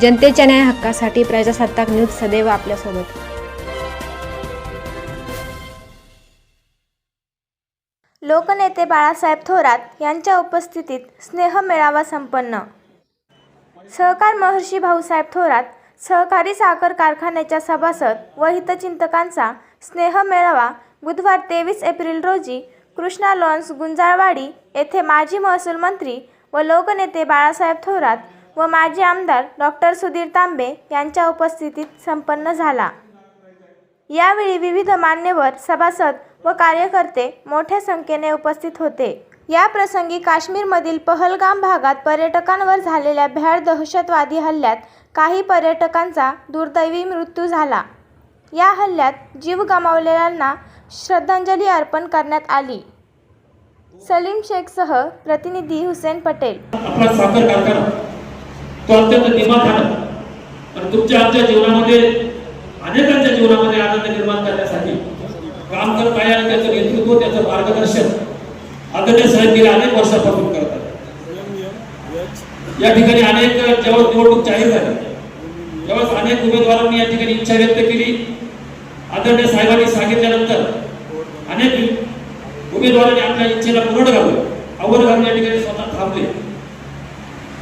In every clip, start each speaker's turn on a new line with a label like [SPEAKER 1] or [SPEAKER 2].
[SPEAKER 1] जनतेच्या न्याय हक्कासाठी प्रजासत्ताक न्यूज सदैव आपल्यासोबत.
[SPEAKER 2] लोकनेते बाळासाहेब थोरात यांच्या उपस्थितीत स्नेह मेळावा संपन्न. सहकार महर्षी भाऊसाहेब थोरात सहकारी साखर कारखान्याच्या सभासद व हितचिंतकांचा स्नेह मेळावा बुधवार तेवीस एप्रिल रोजी कृष्णा लॉन्स गुंजाळवाडी येथे माजी महसूल मंत्री व लोकनेते बाळासाहेब थोरात व माजी आमदार डॉक्टर सुधीर तांबे यांच्या उपस्थितीत संपन्न झाला. यावेळी विविध मान्यवर सभासद व कार्यकर्ते मोठ्या संख्येने उपस्थित होते. या प्रसंगी काश्मीरमधील पहलगाम भागात पर्यटकांवर झालेल्या भ्याड दहशतवादी हल्ल्यात काही पर्यटकांचा दुर्दैवी मृत्यू झाला. या हल्ल्यात जीव गमावलेल्यांना श्रद्धांजली अर्पण करण्यात आली. सलीम शेखसह प्रतिनिधी हुसेन पटेल.
[SPEAKER 3] आपला तो अत्यंत दिमाग झाला. आणि तुमच्या आमच्या जीवनामध्ये अनेकांच्या जीवनामध्ये आनंद निर्माण करण्यासाठी काम करत आहे आणि त्याचं नेतृत्व त्याचं मार्गदर्शन आदरणीय साहेब गेल्या अनेक वर्षापासून करतात या ठिकाणी अनेक जेव्हा निवडणूक जाहीर झाली तेव्हाच अनेक उमेदवारांनी या ठिकाणी इच्छा व्यक्त केली. आदरणीय साहेबांनी सांगितल्यानंतर अनेक उमेदवारांनी आपल्या इच्छेला पूर्ण घालून अवघड घालून या ठिकाणी स्वतः थांबले.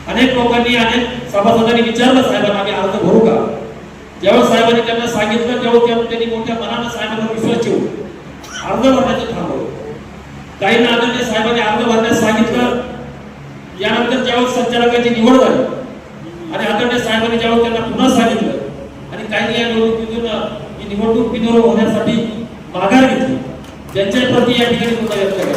[SPEAKER 3] अनेक लोकांनी अनेक सभासदांनी विचारलं साहेबांना आम्ही अर्ज भरू का? जेव्हा साहेबांनी त्यांना सांगितलं तेव्हा त्यांनी मोठ्या मनानं साहेबांवर विश्वास ठेवून अर्ज भरण्याचं थांबवलं काहींना आदरणीय साहेबांनी अर्ज भरण्यास सांगितलं. यानंतर जेव्हा संचालक निवड झाली आणि आदरणीय साहेबांनी जेव्हा त्यांना पुन्हा सांगितलं आणि काही या निवडणुकीतून ही निवडणूक बिनविरोध होण्यासाठी माघार घेतली त्यांच्या प्रती या ठिकाणी मुद्दा व्यक्त केला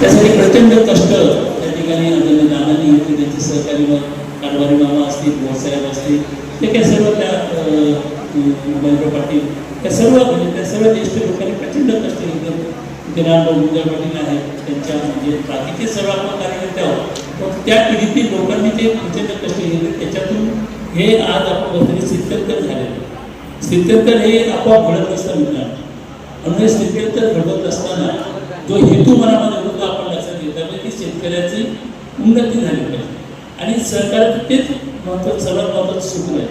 [SPEAKER 3] त्यासाठी प्रचंड कष्ट त्या ठिकाणी आदरणीय नानांनी घेतले त्यांचे सहकारी व कारभारी मामा असतील भाऊसाहेब असतील ते काय सर्व त्या महेंद्र पाटील त्या सर्व म्हणजे त्या सर्व ज्येष्ठ लोकांनी प्रचंड कष्ट घेतले दिनांक उद्या पाटील आहेत त्यांच्या म्हणजे बाकीचे सर्व आपण कार्यकर्ते आहोत पण त्या पिढीतील लोकांनी जे प्रचंड कष्ट घेतले त्याच्यातून हे आज आपण बसलेले स्थित्यंतर झालेलं स्थित्यंतर हे आपोआप घडत असतं मित्रांनो. म्हणून हे स्थित्यंतर घडवत असताना जो हेतू मनामध्ये होतो आपण लक्षात घेतला पाहिजे की शेतकऱ्याची उन्नती झाली पाहिजे. आणि सहकारात तेच महत्वाचं सर्वात महत्वाचं सूत्र आहे.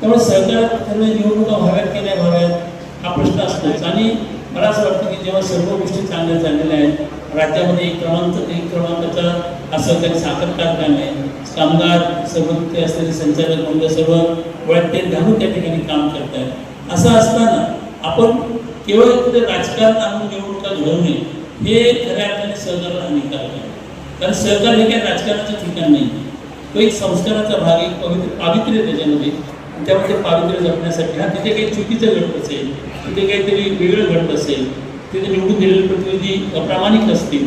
[SPEAKER 3] त्यामुळे सहकारात त्यांना निवडणुका व्हाव्यात की नाही व्हाव्यात हा प्रश्न असतोच. आणि मला असं वाटतं की जेव्हा सर्व गोष्टी चांगल्या चाललेल्या आहेत राज्यामध्ये एक क्रमांक एक क्रमांकाचा असं काही साखर कारखाना आहे. कामगार सर्व ते असलेले संचालक म्हणजे सर्व वळत ते घालून त्या ठिकाणी काम करतायत. असं असताना आपण केवळ तिथे राजकारण आणून निवडणुका घडवणे हे खऱ्या अर्थाने सहकाराला हानिकारक आहे. कारण सहकार हे काही राजकारणाचं ठिकाण नाही. तो एक संस्काराचा भाग एक पवित्र पावित्र्य त्याच्यामध्ये. त्यामध्ये पावित्र्य जपण्यासाठी हा तिथे काही चुकीचं घडत असेल तिथे काहीतरी वेगळं घडत असेल तिथे निवडून दिलेले प्रतिनिधी अप्रामाणिक असतील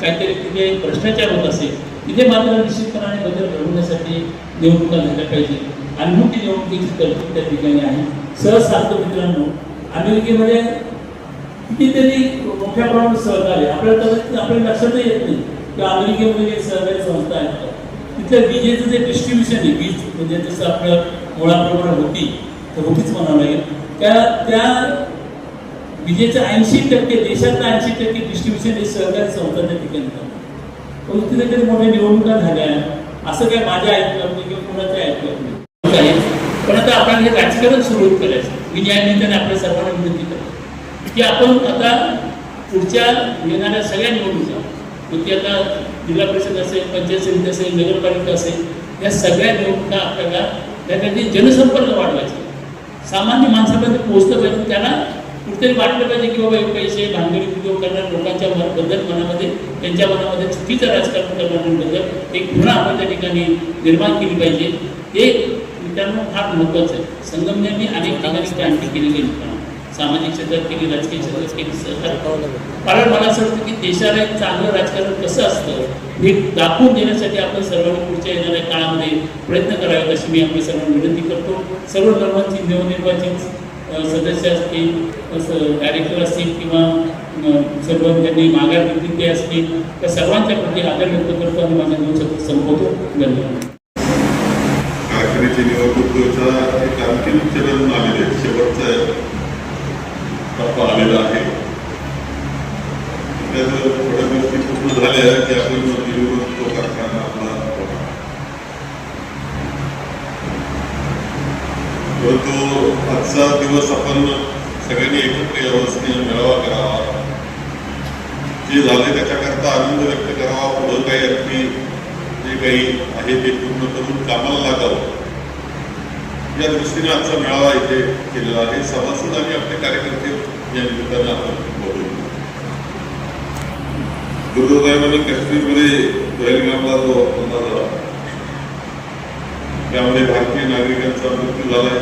[SPEAKER 3] काहीतरी तिथे भ्रष्टाचार होत असेल तिथे मात्र निश्चितपणाने बदल घडवण्यासाठी निवडणुका झाल्या पाहिजे. आणि मग निवडणुकीची तरतूद त्या ठिकाणी आहे. सहज सांगतो मित्रांनो अमेरिकेमध्ये कितीतरी मोठ्या प्रमाणात सहकार्य. आपल्याला तर आपल्या लक्षातही येत नाही की अमेरिकेमध्ये जे सहकारी संस्था आहेत तिथल्या विजेचं जे डिस्ट्रीब्युशन आहे वीज म्हणजे जसं आपल्या मुळाप्रमाणे होती तर होतीच म्हणावं लागेल. त्या त्या विजेचं ऐंशी टक्के देशातलं ऐंशी टक्के डिस्ट्रीब्युशन हे सहकारी संस्था त्या ठिकाणी करतात. पण तिथे कधी मोठ्या निवडणुका झाल्या असं काय माझ्या ऐकलं नाही किंवा कुणाच्या ऐकलं नाही. पण आता आपण हे राजकारण सुरू करायचं. मी न्यायनिमित्ताने आपल्या सर्वांना विनंती करतो. की आपण आता पुढच्या येणाऱ्या सगळ्या निवडणुका मग ती आता जिल्हा परिषद असेल पंचायत समिती असेल नगरपालिका असेल या सगळ्या निवडणुका आपल्याला त्यासाठी जनसंपर्क वाढवायचा. सामान्य माणसापर्यंत पोहोचलं पाहिजे त्याला कुठेतरी वाटलं पाहिजे की बाबा पैसे भांडवली उपयोग करणाऱ्या लोकांच्या मन- बद्दल मनामध्ये त्यांच्या मनामध्ये चुकीचं राजकारण करणाऱ्यांबद्दल एक घृणा आपण त्या ठिकाणी निर्माण केली पाहिजे. एक मित्रांनो फार महत्त्वाचं आहे. संगमनेरने अनेक ठिकाणी क्रांती केली गेली मित्रांनो. सामाजिक क्षेत्रात केली राजकीय क्षेत्रात केली सहकार कारण मला असं वाटतं की देशाला एक चांगलं राजकारण कसं असतं हे दाखवून देण्यासाठी आपण सर्वांनी पुढच्या येणाऱ्या काळामध्ये प्रयत्न करावेत अशी मी आपल्या सर्वांना विनंती करतो. सर्व धर्मांची नवनिर्वाचित सदस्य असतील डायरेक्टर असतील किंवा सर्व त्यांनी माघार घेतली ते असतील त्या सर्वांच्या प्रती आदर व्यक्त करतो आणि माझ्या दोन शब्द संपवतो. धन्यवाद.
[SPEAKER 4] कारखान्याची निवडणुकीचा एक अंतिम चरण आलेले आहे. शेवटचा टप्पा आलेला आहे. त्यात थोड्या गोष्टी पूर्ण झाल्या की आपण निवडून तो कारखाना आपला परंतु आजचा दिवस आपण सगळ्यांनी एकत्र यावं मेळावा करावा. जे झाले त्याच्याकरता आनंद व्यक्त करावा. पुढं काही अगदी जे काही आहे ते पूर्ण करून कामाला लागावं. या दृष्टीने आजचा मेळावा इथे केलेला आहे. सभासद आणि आपले कार्यकर्ते या निमित्तानं आपण बोलू. दुर्दैवाने काश्मीरमध्ये पहलगामला जो हल्ला झाला त्यामध्ये भारतीय नागरिकांचा मृत्यू झालाय.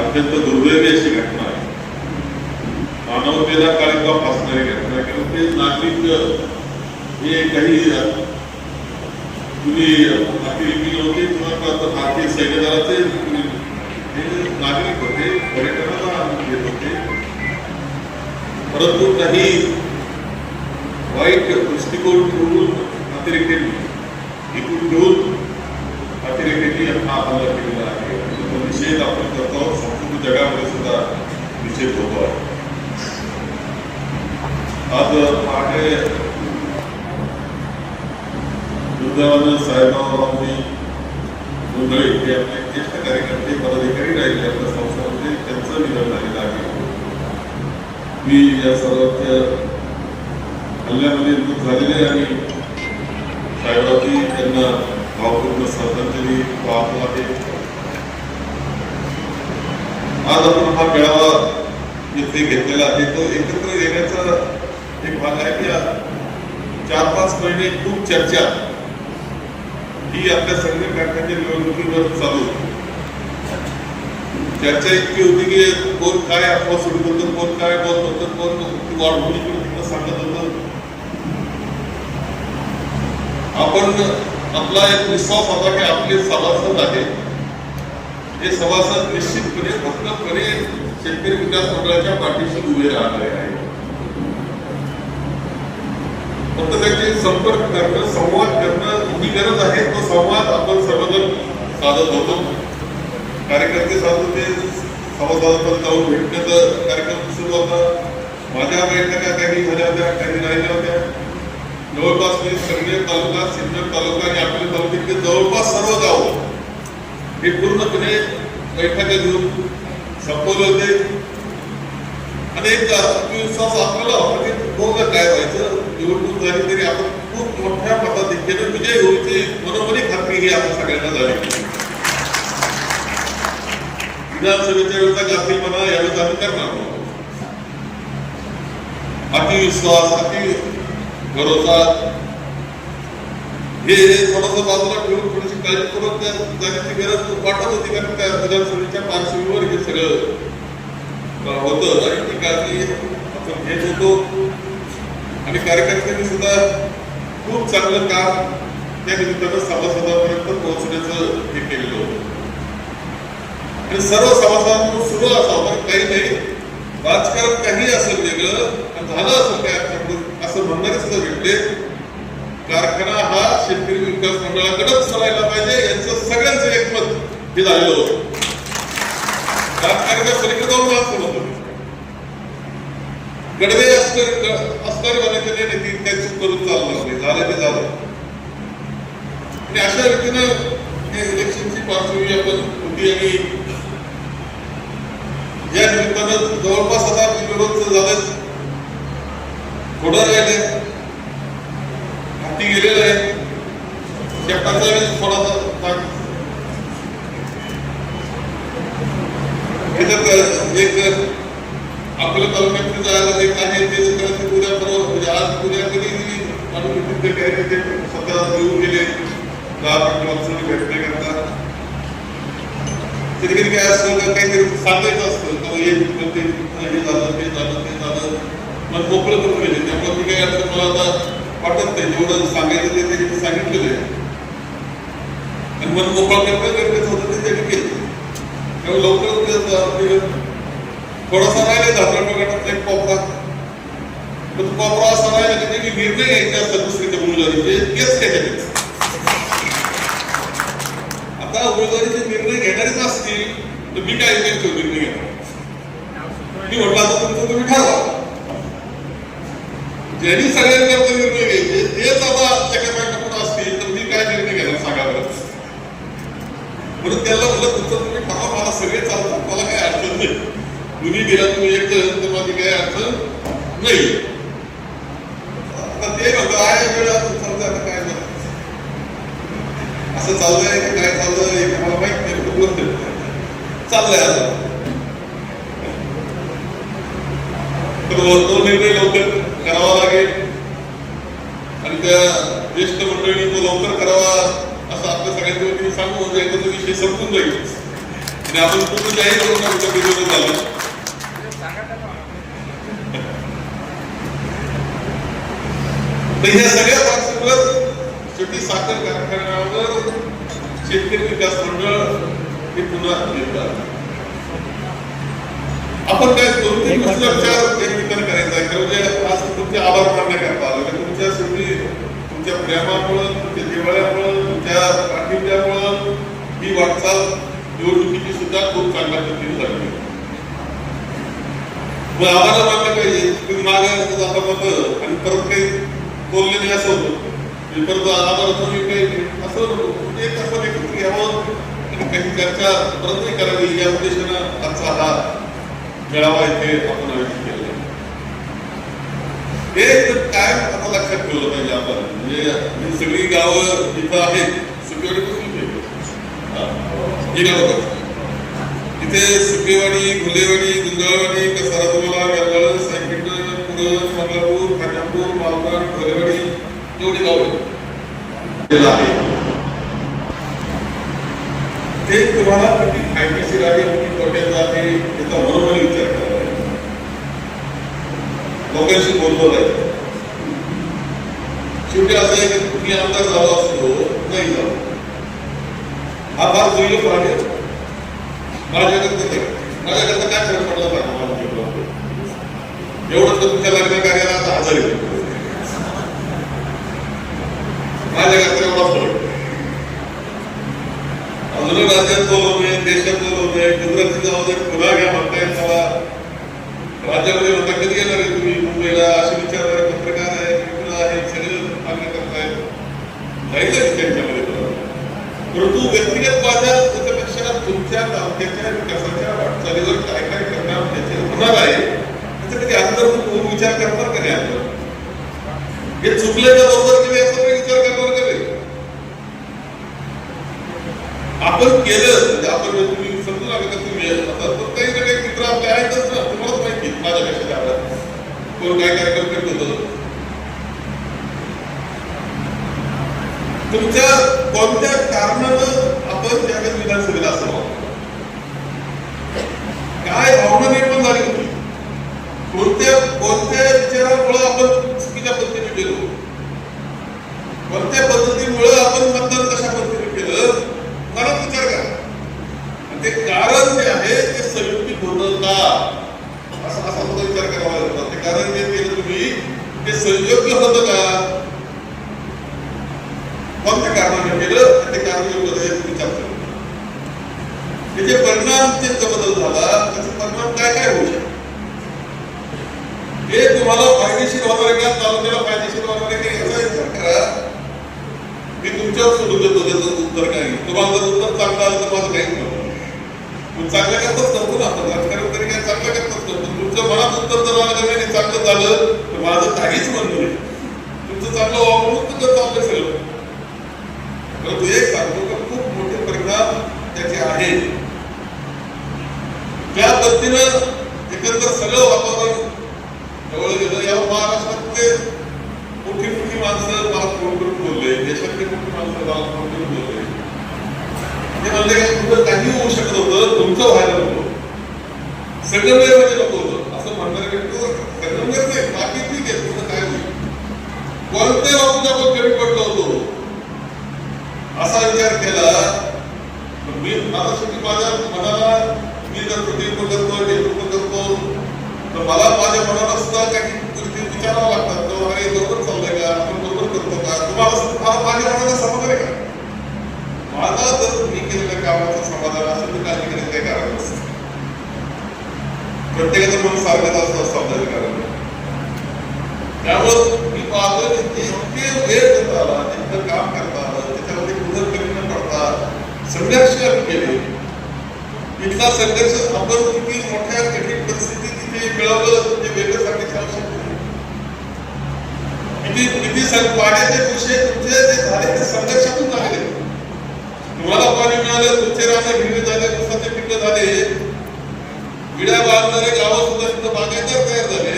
[SPEAKER 4] अत्यंत दुर्दैवी अशी घटना आहे. मानवतेला कार्यक्रम फासणारी घटना कारण ते नागरिक हे काही कुणी अतिरेकी नव्हते किंवा भारतीय सैन्य दलाचे नागरिक होते पर्यटनाला येत होते. परंतु काही वाईट दृष्टिकोन ठेवून अतिरेक्यांनी एकूण घेऊन अतिरेक्यांनी हा हल्ला केलेला आहे. तो निषेध आपण करतो. आहोत. संपूर्ण जगामध्ये सुद्धा निषेध होतो आहे. आज पहाटे दुर्दैवानं साहेबरावरावजी मुंबई हे आपले ज्येष्ठ कार्यकर्ते पदाधिकारी राहिले आपल्या संस्थांमध्ये त्यांचं निधन झालेलं आहे. मी या सर्वांच्या हल्ल्यामध्ये मृत झालेले आणि साहेबांची त्यांना भावपूर्ण श्रद्धांजली वाहतो आहे. आज आपण हा मेळावा इथे घेतलेला आहे. तो एकत्र येण्याचा एक भाग आहे. की चार पाच महिने खूप चर्चा ही आपल्या संघ कारखान्याच्या निवडणुकीवर चालू चर्चा इतकी होती की कोण काय अफवा सुरू करतो कोण काय बोलत होतं कोण ती वाढ होईल इकडे सांगत होतं. आपण आपला एक विश्वास होता की आपले सभासद आहे हे सभासद निश्चितपणे भक्कमपणे शेतकरी विकास मंडळाच्या पाठीशी उभे राहणारे आहे फक्त त्याचे संपर्क करणं संवाद करणं ही गरज आहे तो संवाद आपण सर्वजण साधत होतो. कार्यकर्ते साधत होते साधत जाऊन भेटण्याचा कार्यक्रम सुरू होता. माझ्या बैठका काही झाल्या होत्या काही राहिल्या होत्या. जवळपास मी संगमेर तालुका सिन्नर तालुका आणि आपल्या तालुक्यातले जवळपास सर्व गाव हे पूर्णपणे बैठका घेऊन संपवले होते. आणि एक आत्मविश्वास आपल्याला होता की बघा काय व्हायचं निवडणूक झाली तरी आपण खूप मोठ्या पद्धतीने विजय होईल बरोबरी खात्री ही आपण सगळ्यांना झाली. विधानसभेच्या वेळेचा म्हणा यावेळेस आम्ही करणार अतिविश्वास अति भरोसा हे थोडस बाजूला ठेवून थोडीशी काळजी करून त्या जाण्याची गरज वाटत होती कारण त्या विधानसभेच्या पार्श्वभूमीवर हे सगळं अं, होतं. आणि ती काळजी आपण घेत होतो. आणि कार्यकर्त्यांनी सुद्धा खूप चांगलं काम त्या निमित्तानं सभासदापर्यंत पोहोचण्याचं हे केलेलं होतं. आणि सर्व सभासदांकडून सुरू असावं पण काही नाही राजकारण काही असेल वेगळं आणि झालं असेल काय असं म्हणणारे सुद्धा भेटले कारखाना हा शेतकरी विकास मंडळाकडेच चालायला पाहिजे यांचं सगळ्यांचं एकमत हे झालेलं होतं. राजकारणाच्या पलीकडे जाऊन असं होतं. गडवे अस्कर असणारे बनायचे नाही ती चूक करून चाललं नाही झालं ते झालं. आणि अशा रीतीनं हे इलेक्शनची पार्श्वभूमी आपण होती आणि या निमित्तानं जवळपास आता विरोध झालंच. थोडं राहिले हाती गेलेलं आहे. शेपटाचा वेळेस थोडासा भाग. त्याच्यात एक आपल्या तालुक्यात जायला एक आहे ते करायचं उद्या परवा. म्हणजे आज उद्या कधी माणूस तिथे काही ते स्वतः येऊन गेले. दहा पंधरा वर्षांनी भेटण्याकरता कधी कधी काय असतं का काहीतरी सांगायचं असतं. का हे हे हे झालं ते झालं ते झालं. मन मोकळं करून गेले त्यामुळे मी काय असं मला आता वाटत नाही. जेवढं सांगायचं ते त्यांनी सांगितलेलं आहे. आणि मन मोकळं करणं गरजेचं होतं ते त्यांनी केलं. त्यामुळे लवकरच ते आता थोडासा राहिले धातरांच्या गटातला एक कोपरा. पण तो कोपरा असा राहिला की त्यांनी निर्णय घ्यायचे असतात दुसरीच्या उमेदवारीचे तेच घ्यायचे आता उमेदवारीचे निर्णय घेणारेच असतील तर मी काय त्यांचे निर्णय घेणार? मी म्हटलं आता तुमचं तुम्ही ठरवा. ज्यांनी सगळ्यांकरता निर्णय घ्यायचे तेच आता जगात असतील तर मी काय निर्णय घेणार सांगा बरं. म्हणून त्याला म्हटलं तुमचं तुम्ही ठरवा नाही तुम्ही गेला तुम्ही एक तर माझी काही अर्थ नाही. आता ते म्हणतो आहे वेळ असं चालतं आता काय झालं असं चाललंय की काय चाललंय मला माहीत नाही पण चाललंय आता. तर तो निर्णय लवकर करावा लागेल. आणि त्या ज्येष्ठ मंडळींनी तो लवकर करावा असं आपल्या सगळ्यांच्या वतीने सांगू म्हणजे एकदा विषय संपून जाईल. आणि आपण पूर्ण जाहीर करून टाकू झालं तर ह्या सगळ्या पार्श्वभूमीवर शेवटी साखर कारखान्यावर शेतकरी विकास मंडळ हे पुन्हा येतात आपण काय करू ते विचार विचार करायचा आहे. म्हणजे आज तुमचे आभार मानण्याकरता आलो. म्हणजे तुमच्या शेवटी तुमच्या प्रेमामुळं तुमच्या जिव्हाळ्यामुळं तुमच्या पाठिंब्यामुळं ही वाटचाल निवडणुकीची सुद्धा खूप चांगल्या पद्धतीने झाली. मग आम्हाला मानलं पाहिजे तुम्ही मागे जाता मग आणि परत काही बोलले नाही असं होतं. मी परत आम्हाला तुम्ही काही असं म्हणजे एक असं एकत्र घ्यावं आणि काही चर्चा परत नाही करावी. या उद्देशानं आजचा हा मेळावा इथे आपण आयोजित केला आहे. हे काय आता लक्षात ठेवलं पाहिजे आपण. म्हणजे ही सगळी गावं जिथं आहेत सुकेवाडी पासून हा. ही गावं इथे सुकेवाडी गुलेवाडी गुंजळवाडी केलं आहे. ते तुम्हाला किती फायदेशीर आहे किती तोट्याचं आहे याचा बरोबर विचार करावा लोकांशी बोललो आहे शेवटी असं आहे की तुम्ही आमदार झाला असतो नाही झालो. हा भाग होईल आहे माझ्याकडे ते माझ्याकडे काय फरक पडला पाहिजे? एवढं तर तुमच्या लग्न कार्याला आता हजार येतो माझ्याकडे एवढा फरक अजून राज्यात बोलवतोय देशात बोलवतोय गुजरातची जाऊ दे पुन्हा घ्या म्हणताय मला राज्यामध्ये म्हणता कधी येणार आहे तुम्ही मुंबईला असे विचारणारे पत्रकार आहे मित्र आहे सगळे मागणी करताय जायचं त्यांच्यामध्ये परंतु व्यक्तिगत माझ्या त्याच्यापेक्षा विकासाच्या वाटचालीवर काय काय करणार त्याचे होणार आहे. त्याचा कधी अंतर्भूत विचार करणार का नाही आपण हे चुकल्याच्या बरोबर तुम्ही याचा विचार करणार का नाही? आपण केलं म्हणजे आपण तुम्ही समजू नका का तुम्ही आता तर काही ना काही मित्र आपले आहेतच ना तुम्हालाच माहिती माझ्यापेक्षा कोण काय काय करत होतं तुमच्या कोणत्या कारणानं आपण त्यावेळेस विधानसभेला असतो काय भावना निर्माण झाली होती कोणत्या कोणत्या विचारामुळे आपण चुकीच्या पद्धतीने गेलो कोणत्या पद्धतीमुळे आपण मतदान कशा पद्धतीने केलं? मला विचार करा. आणि ते कारण जे आहे ते संयुक्तिक होतं का? असा असा सुद्धा विचार करावा लागतो ते कारण जे केलं तुम्ही ते संयोग्य होतं का? कोणत्या कारणाने केलं? ते कारण योग्य आहे तुम्ही विचार करा त्याचे परिणाम जे बदल झाला त्याचे परिणाम काय काय होऊ शकतात हे तुम्हाला फायदेशीर होणार आहे का? तालुक्याला फायदेशीर होणार आहे का? याचा विचार करा. मी तुमच्यावर सोडून देतो त्याचं उत्तर काय? तुम्हाला जर उत्तर चांगलं आलं तर माझं काहीच नको पण चांगल्या करताच करतो ना आपण. राजकारण तरी काय चांगलं करताच करतो. तुमचं मनात उत्तर जर आलं नाही चांगलं झालं तर माझं काहीच म्हणणं नाही तुमचं चांगलं वापरून तर चाललं सगळं परंतु एक सांगतो का खूप मोठे परिणाम त्याचे आहेत त्या पद्धतीनं एकंदर सगळं वातावरण जवळ गेलं या महाराष्ट्रातले मोठी मोठी माणसं मला फोन करून बोलले देशातली मोठी माणसं मला फोन करून बोलले ते म्हणले का तुमचं काही होऊ शकत होतं तुमचं व्हायला नको संगमेर म्हणजे नको होतं असं म्हणणारे व्यक्ती संगमेर नाही बाकी ठीक आहे तुमचं काय होईल कोणत्या बाबूत आपण कमी पडलो होतो असा विचार केला मी मला शेवटी माझ्या मनाला मी जर प्रतिनिधित्व करतो नेतृत्व करतो तर मला माझ्या मनाला सुद्धा काही गोष्टी विचारावं लागतात. तर अरे बरोबर चाललंय का? आपण बरोबर करतो का? तुम्हाला मला माझ्या मनाला समाधान आहे का? माझा जर मी केलेल्या कामाचं समाधान असेल तर काही करायचं काही कारण नसतं. प्रत्येकाचं मन सारखंच असतं समजायचं कारण. त्यामुळं मी पाहतो की जितके वेळ देता आला जितकं काम करता आलं त्याच्यामध्ये कुठं कमी न पडता संघर्ष केले. इथला संघर्ष आपण किती मोठ्या कठीण परिस्थितीत तिथे मिळवलं म्हणजे वेगळं सांगितलं किती किती पाण्याचे विषय तुमचे जे झाले ते संघर्षातून झाले तुम्हाला पाणी मिळालं तुमचे रानं हिरवे झाले ऊसाचे पिकं झाले. विड्या बांधणारे गावं सुद्धा तिथं बागायतदार तयार झाले.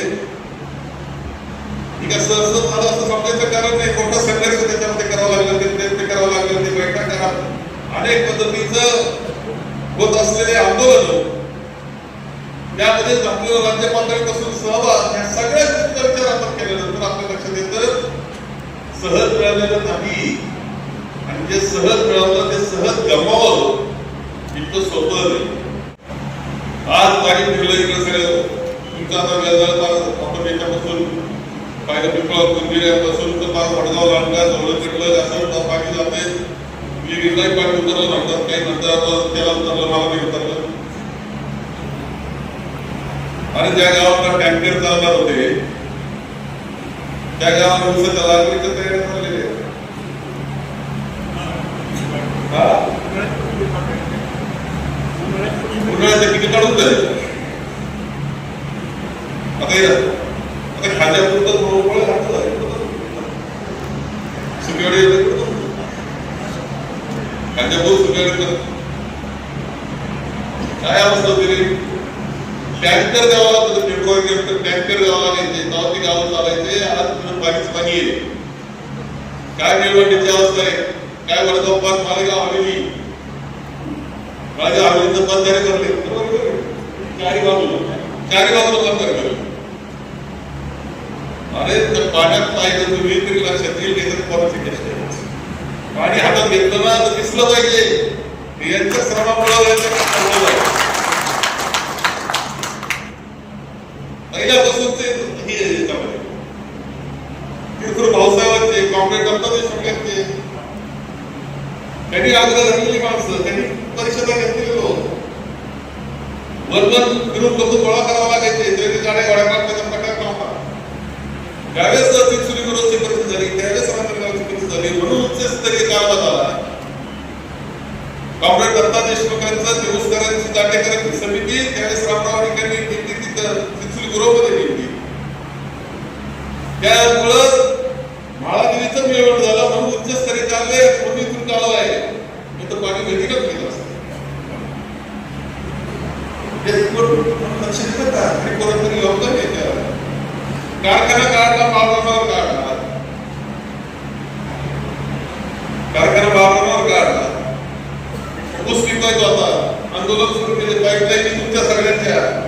[SPEAKER 4] ठीक आहे सहज झालं असं समजायचं कारण नाही. मोठा संघर्ष त्याच्यामध्ये करावा लागला ते प्रयत्न करावा लागला ते बैठक करावा अनेक पद्धतीचं होत असलेले आंदोलन. त्यामध्ये आपल्याला राज्य पातळीपासून सहभाग या सगळ्या विचार आपण केल्यानंतर आपल्या लक्षात येतं सहज मिळालेलं नाही. आणि जे सहज मिळवलं ते सहज गमावलं इतकं सोपं नाही. आज काही ठेवलं इकडे सगळं. तुमचा आता व्याजाला आपण याच्यापासून पाहिलं पिंपळा कुंजिऱ्यापासून तर पाच वडगाव लांडगा जवळ कटलं असं बाकी जाते मी विहिरीलाही पाणी उतरलं म्हणतात काही नंतर त्याला उतरलं मला नाही उतरलं. आणि ज्या गावात टँकर चालणार होते त्या गावात ऊसाच्या लागवडीच्या तयारी झालेली आहे. तिकीट काढून झाले आता या आता खाद्यापुरतं मोकळं घातलं आहे. सुकेवाडी येतं कुठं? खाद्यापुरतं सुकेवाडी करत. काय अवस्था होती रे टँकर द्यावा लागतो फेब्रुवारी टँकर द्यावा लागायचे तेव्हा गावं चालायचे आज तिथं पाणीच पाणी येईल. काय निवडणुकीची अवस्था आहे? काय वडगाव पाच मालेगाव हवेली? माझ्या हवेलीचं बंधारे भरले. चारी बाजूला चारी बाजूला बंधारे अरे तर पाण्यात पाहिजे तुम्ही तरी लक्षात येईल तर पाणी हातात घेतलं ना तर दिसलं पाहिजे. यांच्या श्रमामुळे यांच्या कष्टामुळं आहे. पहिल्यापासून ते हे याच्यामध्ये किरकोळ भाऊसाहेबांचे काँग्रेस करतात ते सगळ्यांचे. त्यांनी आग्रह धरलेली माणसं त्यांनी परिषदा घेतलेले लोक. वरवर फिरून लोक गोळा करावा लागायचे तरी गाड्या गोळ्या करण्याचा प्रकार नव्हता ज्यावेळेस चिंचोली गुरुची परिस्थिती झाली त्यावेळेस रामनगराची परिस्थिती झाली म्हणून उच्चस्तरीय कारवाई झाला. काँग्रेस दत्ता देशमुखांचा दिवसकरांची दाटेकरांची समिती त्यावेळेस रामराव यांनी नेमली तिथं चिंचोली गुरुमध्ये नेमली त्यामुळं महादेवीचं निवड झालं म्हणून उच्चस्तरीय चालले म्हणून इथून काढलं आहे? नाही तर पाणी भेटीलाच गेलं असतं लक्ष का? तरी योगदान आहे त्याला. कारखाना काढला बाबरावर काढला. कारखाना बाबरावर काढला. ऊस पिकवायचा होता. आंदोलन सुरू केले. पाईपलाईन तुमच्या सगळ्यांच्या.